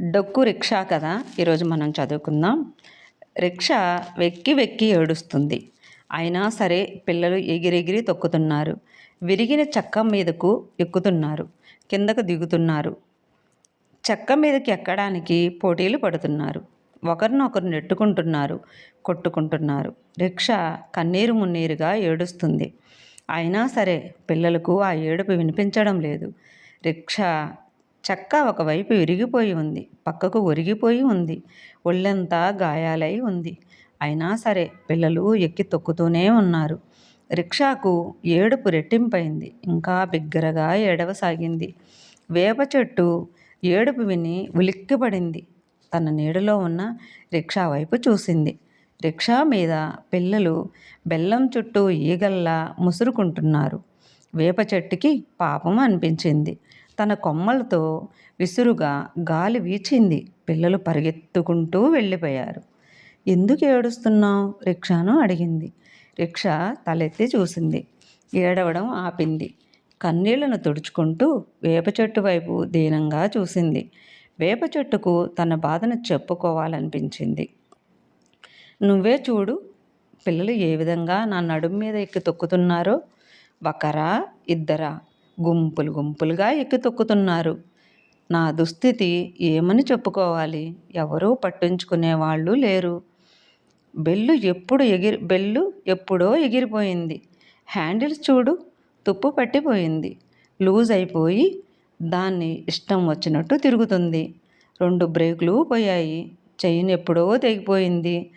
డొక్కు రిక్షా కదా? ఈరోజు మనం చదువుకుందాం. రిక్షా వెక్కి వెక్కి ఏడుస్తుంది. అయినా సరే పిల్లలు ఎగిరెగిరి తొక్కుతున్నారు. విరిగిన చెక్క మీదకు ఎక్కుతున్నారు. కిందకు దిగుతున్నారు. చెక్క మీదకి ఎక్కడానికి పోటీలు పడుతున్నారు. ఒకరినొకరు నెట్టుకుంటున్నారు కొట్టుకుంటున్నారు. రిక్షా కన్నీరు మున్నీరుగా ఏడుస్తుంది. అయినా సరే పిల్లలకు ఆ ఏడుపు వినిపించడం లేదు. రిక్షా చెక్క ఒకవైపు విరిగిపోయి ఉంది పక్కకు ఒరిగిపోయి ఉంది ఒళ్ళంతా గాయాలై ఉంది. అయినా సరే పిల్లలు ఎక్కి తొక్కుతూనే ఉన్నారు. రిక్షాకు ఏడుపు రెట్టింపైంది ఇంకా బిగ్గరగా ఏడవసాగింది. వేప చెట్టు ఏడుపు విని ఉలిక్కిపడింది. తన నీడలో ఉన్న రిక్షా వైపు చూసింది. రిక్షా మీద పిల్లలు బెల్లం చుట్టూ ఈగల్లా ముసురుకుంటున్నారు. వేప చెట్టుకి పాపం అనిపించింది. తన కొమ్మలతో విసురుగా గాలి వీచింది. పిల్లలు పరిగెత్తుకుంటూ వెళ్ళిపోయారు. ఎందుకు ఏడుస్తున్నావు? రిక్షాను అడిగింది. రిక్షా తలెత్తి చూసింది. ఏడవడం ఆపింది. కన్నీళ్ళను తుడుచుకుంటూ వేప చెట్టు వైపు దీనంగా చూసింది. వేప చెట్టుకు తన బాధను చెప్పుకోవాలనిపించింది. నువ్వే చూడు పిల్లలు ఏ విధంగా నా నడుము మీద ఎక్కి తొక్కుతున్నారో. ఒకరా ఇద్దరా. గుంపులు గుంపులుగా ఎక్కి తొక్కుతున్నారు. నా దుస్థితి ఏమని చెప్పుకోవాలి? ఎవరూ పట్టించుకునే వాళ్ళు లేరు. బెల్లు ఎప్పుడు ఎగిరి బెల్లు ఎప్పుడో ఎగిరిపోయింది. హ్యాండిల్స్ చూడు తుప్పు పట్టిపోయింది. లూజ్ అయిపోయి దాన్ని ఇష్టం వచ్చినట్టు తిరుగుతుంది. రెండు బ్రేకులు పోయాయి. చైన్ ఎప్పుడో తెగిపోయింది.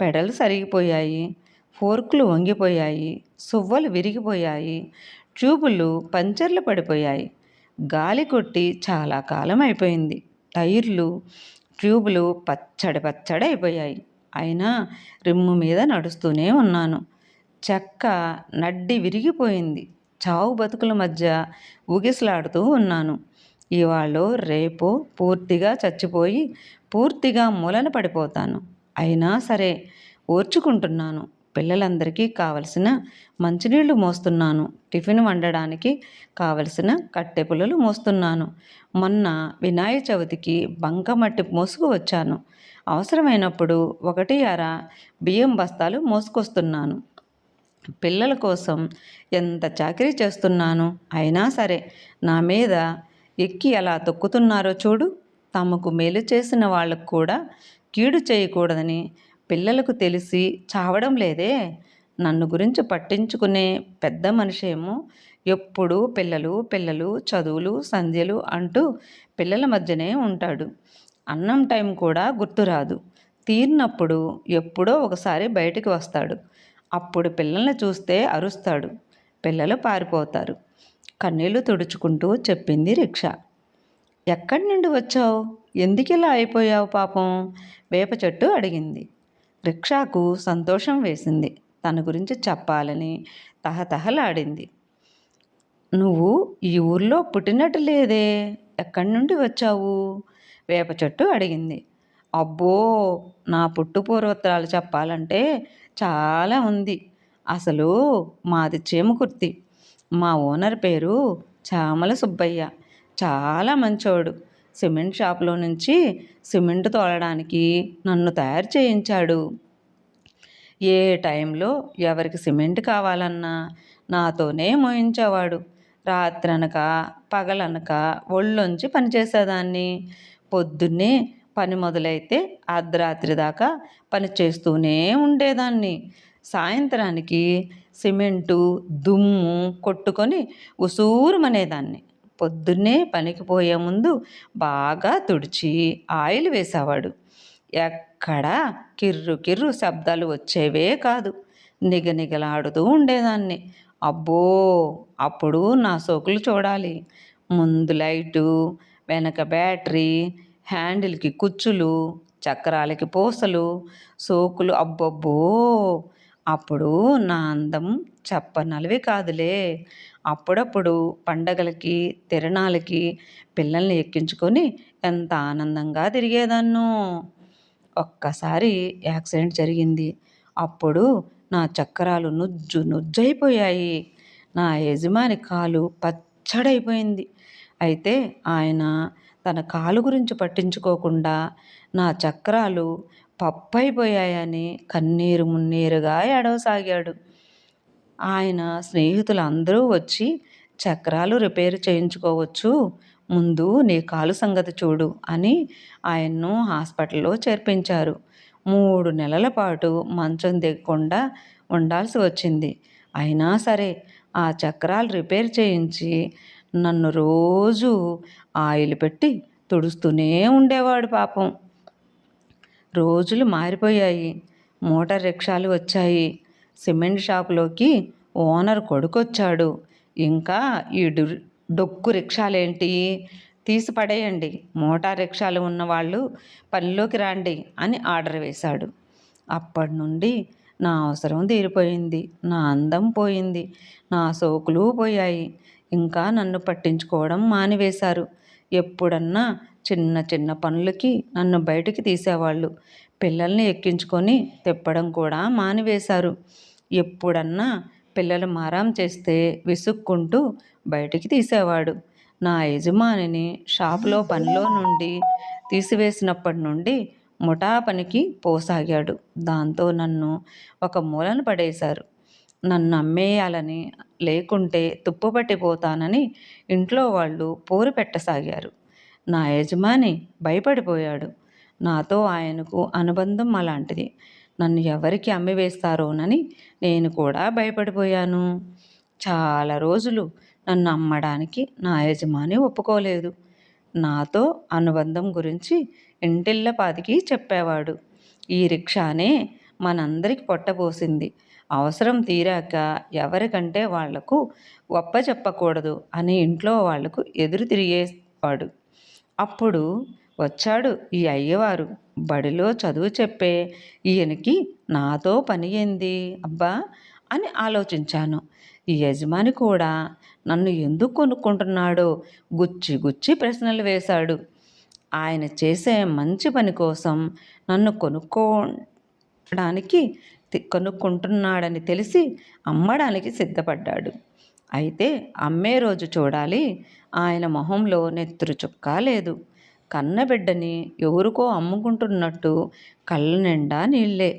పెడలు సరిగిపోయాయి ఫోర్కులు వంగిపోయాయి. సువ్వలు విరిగిపోయాయి. ట్యూబులు పంచర్లు పడిపోయాయి. గాలి కొట్టి చాలా కాలం అయిపోయింది. టైర్లు ట్యూబులు పచ్చడి పచ్చడి అయిపోయాయి. అయినా రిమ్ము మీద నడుస్తూనే ఉన్నాను. చెక్క నడ్డి విరిగిపోయింది. చావు బతుకుల మధ్య ఊగిసలాడుతూ ఉన్నాను. ఇవాళ రేపు పూర్తిగా చచ్చిపోయి పూర్తిగా మూలన పడిపోతాను. అయినా సరే ఓర్చుకుంటున్నాను. పిల్లలందరికీ కావలసిన మంచినీళ్ళు మోస్తున్నాను. టిఫిన్ వండడానికి కావలసిన కట్టె పుల్లలు మోస్తున్నాను. మొన్న వినాయక చవితికి బంకమట్టి మోసుకు వచ్చాను. అవసరమైనప్పుడు ఒకటి అర బియ్యం బస్తాలు మోసుకొస్తున్నాను. పిల్లల కోసం ఎంత చాకరీ చేస్తున్నాను? అయినా సరే నా మీద ఎక్కి ఎలా తొక్కుతున్నారో చూడు. తమకు మేలు చేసిన వాళ్ళకు కూడా కీడు చేయకూడదని పిల్లలకు తెలిసి చావడం లేదే. నన్ను గురించి పట్టించుకునే పెద్ద మనిషేమో ఎప్పుడూ పిల్లలు పిల్లలు చదువులు సంధ్యలు అంటూ పిల్లల మధ్యనే ఉంటాడు. అన్నం టైం కూడా గుర్తురాదు. తీరినప్పుడు ఎప్పుడో ఒకసారి బయటికి వస్తాడు. అప్పుడు పిల్లల్ని చూస్తే అరుస్తాడు. పిల్లలు పారిపోతారు. కన్నీళ్ళు తుడుచుకుంటూ చెప్పింది రిక్షా. ఎక్కడి నుండి వచ్చావు? ఎందుకు ఇలా అయిపోయావు పాపం? వేప చెట్టు అడిగింది. రిక్షాకు సంతోషం వేసింది. తన గురించి చెప్పాలని తహతహలాడింది. నువ్వు ఈ ఊర్లో పుట్టినట్టు లేదే. ఎక్కడి నుండి వచ్చావు? వేప చెట్టు అడిగింది. అబ్బో నా పుట్టు పూర్వోత్తరాలు చెప్పాలంటే చాలా ఉంది. అసలు మాది చేమకుర్తి. మా ఓనర్ పేరు చామల సుబ్బయ్య. చాలా మంచోడు. సిమెంట్ షాప్లో నుంచి సిమెంట్ తోలడానికి నన్ను తయారు చేయించాడు. ఏ టైంలో ఎవరికి సిమెంట్ కావాలన్నా నాతోనే మోయించేవాడు. రాత్రనక పగలనక ఒళ్ళొంచి పనిచేసేదాన్ని పొద్దున్నే పని మొదలైతే అర్ధరాత్రి దాకా పని చేస్తూనే ఉండేదాన్ని. సాయంత్రానికి సిమెంటు దుమ్ము కొట్టుకొని ఉసూరుమనేదాన్ని. పొద్దున్నే పనికి పోయే ముందు బాగా తుడిచి ఆయిల్ వేసేవాడు. ఎక్కడా కిర్రు కిర్రు శబ్దాలు వచ్చేవే కాదు. నిగనిగలాడుతూ ఉండేదాన్ని. అబ్బో! అప్పుడు నా సోకులు చూడాలి. ముందు లైటు వెనక బ్యాటరీ హ్యాండిల్కి కుచ్చులు చక్రాలకి పూసలు సోకులు అబ్బబ్బో! అప్పుడు నా అందం చెప్పనలవి కాదులే. అప్పుడప్పుడు పండగలకి తిరణాలకి పిల్లల్ని ఎక్కించుకొని ఎంత ఆనందంగా తిరిగేదాన్నో. ఒక్కసారి యాక్సిడెంట్ జరిగింది. అప్పుడు నా చక్రాలు నుజ్జు నుజ్జైపోయాయి. నా యజమాని కాలు పచ్చడైపోయింది. అయితే ఆయన తన కాలు గురించి పట్టించుకోకుండా నా చక్రాలు పప్పైపోయాయని కన్నీరు మున్నీరుగా ఏడవసాగాడు. ఆయన స్నేహితులు అందరూ వచ్చి చక్రాలు రిపేర్ చేయించుకోవచ్చు ముందు నీ కాలు సంగతి చూడు అని ఆయన్ను హాస్పిటల్లో చేర్పించారు. మూడు నెలల పాటు మంచం దిగకుండా ఉండాల్సి వచ్చింది. అయినా సరే ఆ చక్రాలు రిపేర్ చేయించి నన్ను రోజు ఆయిల్ పెట్టి తుడుస్తూనే ఉండేవాడు పాపం. రోజులు మారిపోయాయి. మోటార్ రిక్షాలు వచ్చాయి. సిమెంట్ షాపులోకి ఓనర్ కొడుకొచ్చాడు. ఇంకా ఈ డు డొక్కు రిక్షాలేంటి? తీసి పడేయండి. మోటార్ రిక్షాలు ఉన్నవాళ్ళు పనిలోకి రండి అని ఆర్డర్ వేశాడు. అప్పటి నుండి నా అవసరం తీరిపోయింది. నా అందం పోయింది. నా సోకులు పోయాయి. ఇంకా నన్ను పట్టించుకోవడం మానివేశారు. ఎప్పుడన్నా చిన్న చిన్న పనులకి నన్ను బయటికి తీసేవాళ్ళు. పిల్లల్ని ఎక్కించుకొని తిప్పడం కూడా మానివేశారు. ఎప్పుడన్నా పిల్లలు మారాం చేస్తే విసుక్కుంటూ బయటికి తీసేవాడు. నా యజమానిని షాపులో పనిలో నుండి తీసివేసినప్పటి నుండి ముఠా పనికి పోసాగాడు. దాంతో నన్ను ఒక మూలన పడేశారు. నన్ను అమ్మేయాలని లేకుంటే తుప్పుపట్టిపోతానని ఇంట్లో వాళ్ళు పోరు పెట్టసాగారు. నా యజమాని భయపడిపోయాడు. నాతో ఆయనకు అనుబంధం అలాంటిది. నన్ను ఎవరికి అమ్మివేస్తారోనని నేను కూడా భయపడిపోయాను. చాలా రోజులు నన్ను అమ్మడానికి నా యజమాని ఒప్పుకోలేదు. నాతో అనుబంధం గురించి ఇంటిల్లపాదికి చెప్పేవాడు. ఈ రిక్షానే మనందరికి పొట్టబోసింది అవసరం తీరాక ఎవరికంటే వాళ్ళకు గొప్ప చెప్పకూడదు అని ఇంట్లో వాళ్ళకు ఎదురు తిరిగేవాడు. అప్పుడు వచ్చాడు ఈ అయ్యవారు. బడిలో చదువు చెప్పే ఈయనకి నాతో పని ఏంది? అబ్బా! అని ఆలోచించాను. ఈ యజమాని కూడా నన్ను ఎందుకు కొనుక్కుంటున్నాడో గుచ్చి గుచ్చి ప్రశ్నలు వేశాడు. ఆయన చేసే మంచి పని కోసం నన్ను కొనుక్కోవడానికి కొనుక్కుంటున్నాడని తెలిసి అమ్మడానికి సిద్ధపడ్డాడు. అయితే అమ్మే రోజు చూడాలి ఆయన మొహంలో నెత్తురు చుక్క లేదు. కన్నబిడ్డని ఎవరికో అమ్ముకుంటున్నట్టు కళ్ళ నిండా నీళ్ళే.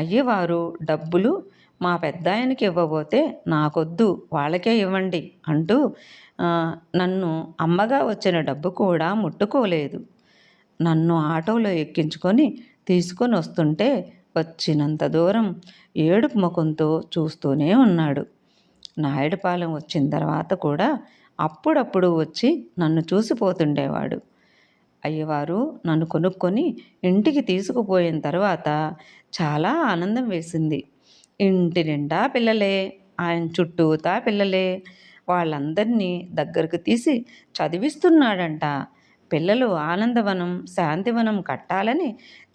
అయ్యవారు డబ్బులు మా పెద్దాయనకి ఇవ్వబోతే నాకొద్దు వాళ్ళకే ఇవ్వండి అంటూ నన్ను అమ్మగా వచ్చిన డబ్బు కూడా ముట్టుకోలేదు. నన్ను ఆటోలో ఎక్కించుకొని తీసుకొని వస్తుంటే వచ్చినంత దూరం ఏడుపు ముఖంతో చూస్తూనే ఉన్నాడు. నాయుడుపాలెం వచ్చిన తర్వాత కూడా అప్పుడప్పుడు వచ్చి నన్ను చూసిపోతుండేవాడు. అయ్యవారు నన్ను కొనుక్కొని ఇంటికి తీసుకుపోయిన తర్వాత చాలా ఆనందం వేసింది. ఇంటి నిండా పిల్లలే ఆయన చుట్టూతా పిల్లలే వాళ్ళందరినీ దగ్గరకు తీసి చదివిస్తున్నాడంట. పిల్లలు ఆనందవనం శాంతివనం కట్టాలని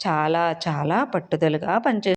చాలా చాలా పట్టుదలగా పనిచే